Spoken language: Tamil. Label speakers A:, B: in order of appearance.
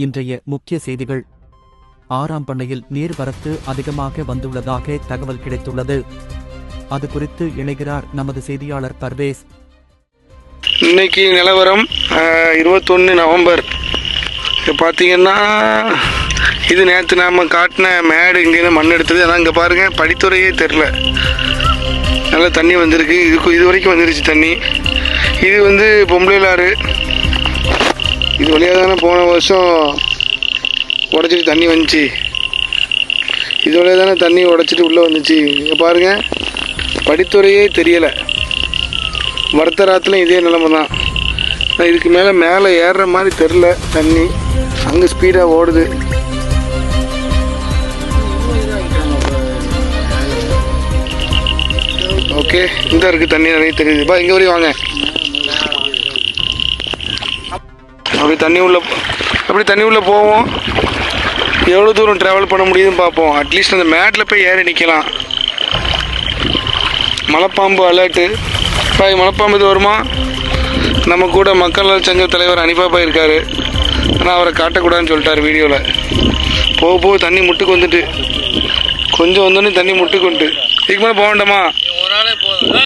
A: இன்றைய முக்கிய செய்திகள். ஆறாம் பண்ணையில் நீர்வரத்து அதிகமாக வந்துள்ளதாக தகவல் கிடைத்துள்ளது. அது குறித்து இணைகிறார் நமது செய்தியாளர் பர்வேஸ்.
B: இன்னைக்கு நிலவரம் இருபத்தொன்று நவம்பர். பார்த்தீங்கன்னா இது நேற்று நாம் காட்டின மேடு இங்கேருந்து மண் எடுத்தது. ஆனால் இங்கே பாருங்கள் படித்துறையே தெரில நல்லா தண்ணி வந்திருக்கு. இதுக்கு இது வரைக்கும் வந்துருச்சு தண்ணி. இது வந்து பொம்பளைலாறு இது வழியாக தானே போன வருஷம் உடச்சிட்டு தண்ணி வந்துச்சு. இது வழியாக தானே தண்ணி உடச்சிட்டு உள்ளே வந்துச்சு. இங்கே பாருங்கள் படித்துறையே தெரியலை. வர்த்தராத்துலையும் இதே நிலமை தான். நான் இதுக்கு மேலே மேலே ஏறுற மாதிரி தெரில தண்ணி. அங்கே ஸ்பீடாக ஓடுது. ஓகே இந்த இருக்குது தண்ணி நிறைய தெரியுது பா இங்கே வரையும் வாங்க. அப்படி தண்ணி உள்ளே அப்படி தண்ணி உள்ளே போவோம். எவ்வளோ தூரம் ட்ராவல் பண்ண முடியுதுன்னு பார்ப்போம். அட்லீஸ்ட் அந்த மேட்டில் போய் ஏறி நிற்கலாம் மலைப்பாம்பு அலர்ட்டு பாய் மலைப்பாம்பு இது வருமா? நம்ம கூட மக்கள் நல சங்க தலைவர் அனிபா பாய் இருக்காரு. ஆனால் அவரை காட்டக்கூடாதுன்னு சொல்லிட்டார் வீடியோவில் போக போக தண்ணி முட்டுக்கு வந்துட்டு. கொஞ்சம் வந்தோடனே தண்ணி முட்டுக்கு வந்துட்டு. இதுக்கு மேலே போக வேண்டாமா?